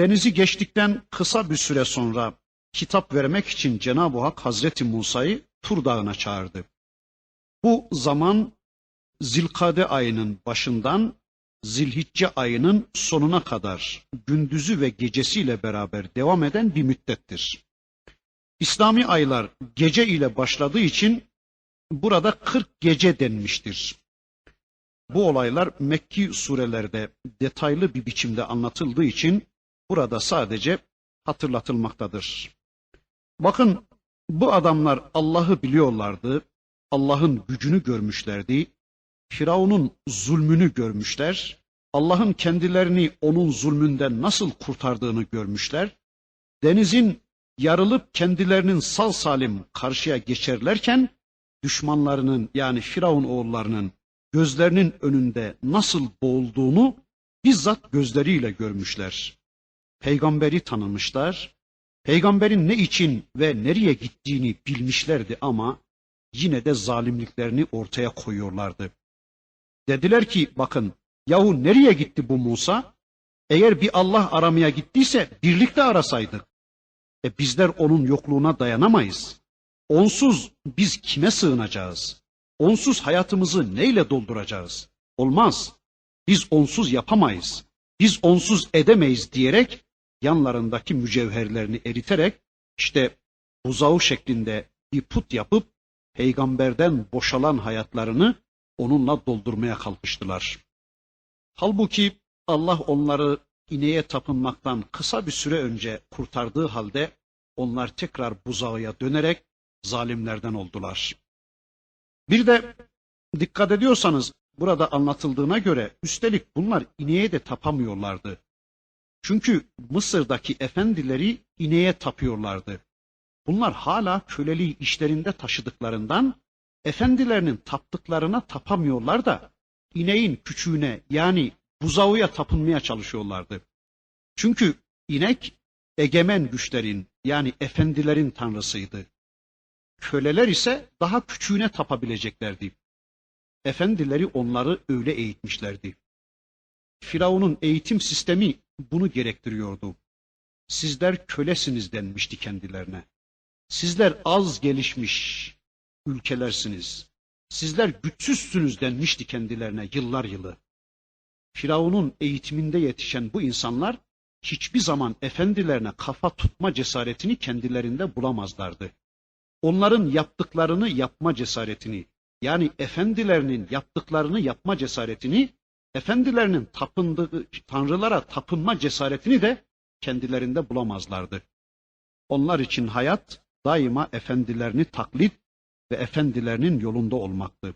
Denizi geçtikten kısa bir süre sonra kitap vermek için Cenab-ı Hak Hazreti Musa'yı Tur Dağı'na çağırdı. Bu zaman Zilkade ayının başından Zilhicce ayının sonuna kadar gündüzü ve gecesiyle beraber devam eden bir müddettir. İslami aylar gece ile başladığı için burada 40 gece denmiştir. Bu olaylar Mekki surelerde detaylı bir biçimde anlatıldığı için burada sadece hatırlatılmaktadır. Bakın bu adamlar Allah'ı biliyorlardı, Allah'ın gücünü görmüşlerdi, Firavun'un zulmünü görmüşler, Allah'ın kendilerini onun zulmünden nasıl kurtardığını görmüşler, denizin yarılıp kendilerinin sal salim karşıya geçerlerken düşmanlarının yani Firavun oğullarının gözlerinin önünde nasıl boğulduğunu bizzat gözleriyle görmüşler. Peygamberi tanımışlar, peygamberin ne için ve nereye gittiğini bilmişlerdi ama yine de zalimliklerini ortaya koyuyorlardı. Dediler ki bakın yahu nereye gitti bu Musa? Eğer bir Allah aramaya gittiyse birlikte arasaydık. E bizler onun yokluğuna dayanamayız. Onsuz biz kime sığınacağız? Onsuz hayatımızı neyle dolduracağız? Olmaz. Biz onsuz yapamayız. Biz onsuz edemeyiz diyerek yanlarındaki mücevherlerini eriterek işte buzağı şeklinde bir put yapıp peygamberden boşalan hayatlarını onunla doldurmaya kalkıştılar. Halbuki Allah onları ineğe tapınmaktan kısa bir süre önce kurtardığı halde onlar tekrar buzağıya dönerek zalimlerden oldular. Bir de dikkat ediyorsanız burada anlatıldığına göre üstelik bunlar ineğe de tapamıyorlardı. Çünkü Mısır'daki efendileri ineğe tapıyorlardı. Bunlar hala köleliği işlerinde taşıdıklarından efendilerinin taptıklarına tapamıyorlar da ineğin küçüğüne yani buzağıya tapınmaya çalışıyorlardı. Çünkü inek egemen güçlerin yani efendilerin tanrısıydı. Köleler ise daha küçüğüne tapabileceklerdi. Efendileri onları öyle eğitmişlerdi. Firavun'un eğitim sistemi bunu gerektiriyordu. Sizler kölesiniz denmişti kendilerine. Sizler az gelişmiş ülkelersiniz. Sizler güçsüzsünüz denmişti kendilerine yıllar yılı. Firavun'un eğitiminde yetişen bu insanlar hiçbir zaman efendilerine kafa tutma cesaretini kendilerinde bulamazlardı. Onların yaptıklarını yapma cesaretini, yani efendilerinin yaptıklarını yapma cesaretini, efendilerinin tapındığı tanrılara tapınma cesaretini de kendilerinde bulamazlardı. Onlar için hayat daima efendilerini taklit ve efendilerinin yolunda olmaktı.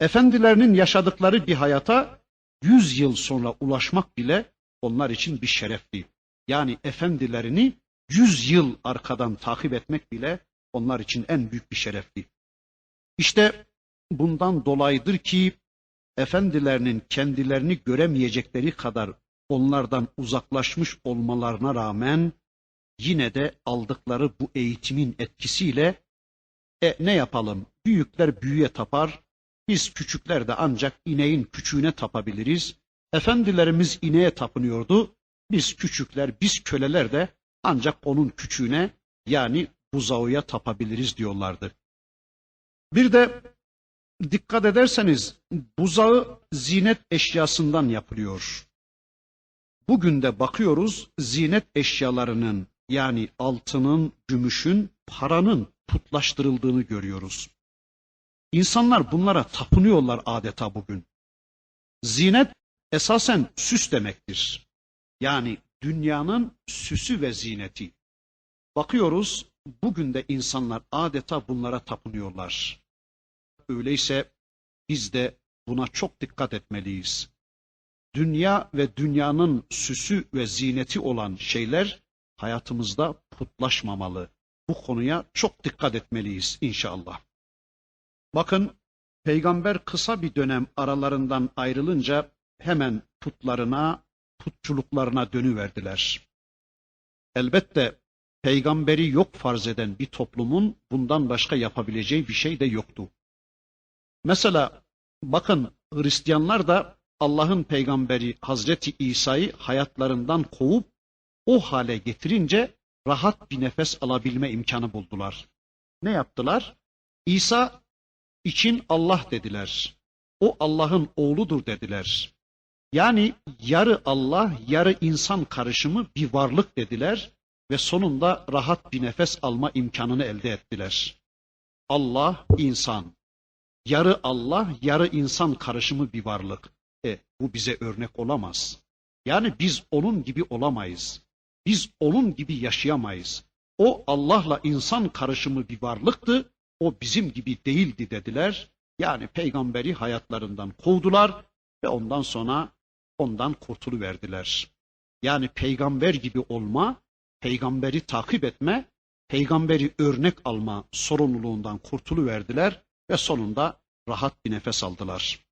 Efendilerinin yaşadıkları bir hayata yüz yıl sonra ulaşmak bile onlar için bir şerefti. Yani efendilerini yüz yıl arkadan takip etmek bile onlar için en büyük bir şerefti. İşte bundan dolayıdır ki efendilerinin kendilerini göremeyecekleri kadar onlardan uzaklaşmış olmalarına rağmen yine de aldıkları bu eğitimin etkisiyle e ne yapalım? Büyükler büyüye tapar, biz küçükler de ancak ineğin küçüğüne tapabiliriz. Efendilerimiz ineğe tapınıyordu. Biz küçükler, biz köleler de ancak onun küçüğüne yani buzağıya tapabiliriz diyorlardı. Bir de dikkat ederseniz buzağı zinet eşyasından yapılıyor. Bugün de bakıyoruz zinet eşyalarının yani altının, gümüşün, paranın putlaştırıldığını görüyoruz. İnsanlar bunlara tapınıyorlar adeta bugün. Zinet esasen süs demektir. Yani dünyanın süsü ve zineti. Bakıyoruz bugün de insanlar adeta bunlara tapınıyorlar. Öyleyse biz de buna çok dikkat etmeliyiz. Dünya ve dünyanın süsü ve zineti olan şeyler hayatımızda putlaşmamalı. Bu konuya çok dikkat etmeliyiz inşallah. Bakın peygamber kısa bir dönem aralarından ayrılınca hemen putlarına, putçuluklarına dönüverdiler. Elbette peygamberi yok farz eden bir toplumun bundan başka yapabileceği bir şey de yoktu. Mesela bakın Hristiyanlar da Allah'ın peygamberi Hazreti İsa'yı hayatlarından kovup o hale getirince rahat bir nefes alabilme imkanı buldular. Ne yaptılar? İsa için Allah dediler. O Allah'ın oğludur dediler. Yani yarı Allah, yarı insan karışımı bir varlık dediler ve sonunda rahat bir nefes alma imkanını elde ettiler. Allah, insan. Yarı Allah, yarı insan karışımı bir varlık. E, bu bize örnek olamaz. Yani biz onun gibi olamayız. Biz onun gibi yaşayamayız. O Allah'la insan karışımı bir varlıktı. O bizim gibi değildi dediler. Yani peygamberi hayatlarından kovdular ve ondan sonra ondan kurtuluverdiler. Yani peygamber gibi olma, peygamberi takip etme, peygamberi örnek alma sorumluluğundan kurtuluverdiler ve sonunda rahat bir nefes aldılar.